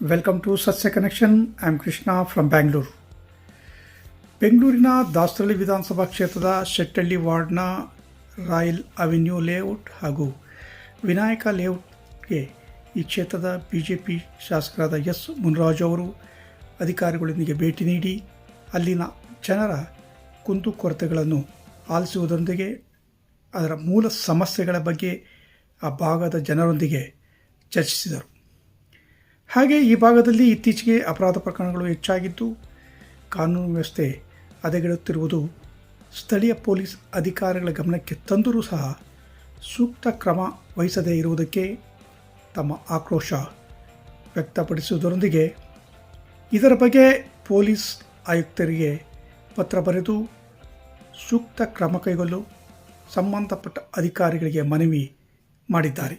Welcome to Sasya connection I am Krishna from Bangalore ಬೆಂಗಳೂರಿನ ದಾಸರಳ್ಳಿ ವಿಧಾನಸಭಾ ಕ್ಷೇತ್ರದ ಶೆಟ್ಟಳ್ಳಿ ವಾರ್ಡ್ನ ರಾಯಲ್ ಅವೆನ್ಯೂ ಲೇಔಟ್ ಹಾಗೂ ವಿನಾಯಕ ಲೇಔಟ್ಗೆ ಈ ಕ್ಷೇತ್ರದ ಬಿ ಜೆ ಪಿ ಶಾಸಕರಾದ ಎಸ್ ಮುನ್ರಾಜು ಅವರು ಅಧಿಕಾರಿಗಳೊಂದಿಗೆ ಭೇಟಿ ನೀಡಿ ಅಲ್ಲಿನ ಜನರ ಕುಂದುಕೊರತೆಗಳನ್ನು ಆಲಿಸುವುದರೊಂದಿಗೆ, ಅದರ ಮೂಲ ಸಮಸ್ಯೆಗಳ ಬಗ್ಗೆ ಆ ಭಾಗದ ಜನರೊಂದಿಗೆ ಚರ್ಚಿಸಿದರು. ಹಾಗೆ ಈ ಭಾಗದಲ್ಲಿ ಇತ್ತೀಚೆಗೆ ಅಪರಾಧ ಪ್ರಕರಣಗಳು ಹೆಚ್ಚಾಗಿದ್ದು, ಕಾನೂನು ವ್ಯವಸ್ಥೆ ಹದಗೆಡುತ್ತಿರುವುದು ಸ್ಥಳೀಯ ಪೊಲೀಸ್ ಅಧಿಕಾರಿಗಳ ಗಮನಕ್ಕೆ ತಂದರೂ ಸಹ ಸೂಕ್ತ ಕ್ರಮ ವಹಿಸದೇ ಇರುವುದಕ್ಕೆ ತಮ್ಮ ಆಕ್ರೋಶ ವ್ಯಕ್ತಪಡಿಸುವುದರೊಂದಿಗೆ ಇದರ ಬಗ್ಗೆ ಪೊಲೀಸ್ ಆಯುಕ್ತರಿಗೆ ಪತ್ರ ಬರೆದು ಸೂಕ್ತ ಕ್ರಮ ಕೈಗೊಳ್ಳಲು ಸಂಬಂಧಪಟ್ಟ ಅಧಿಕಾರಿಗಳಿಗೆ ಮನವಿ ಮಾಡಿದ್ದಾರೆ.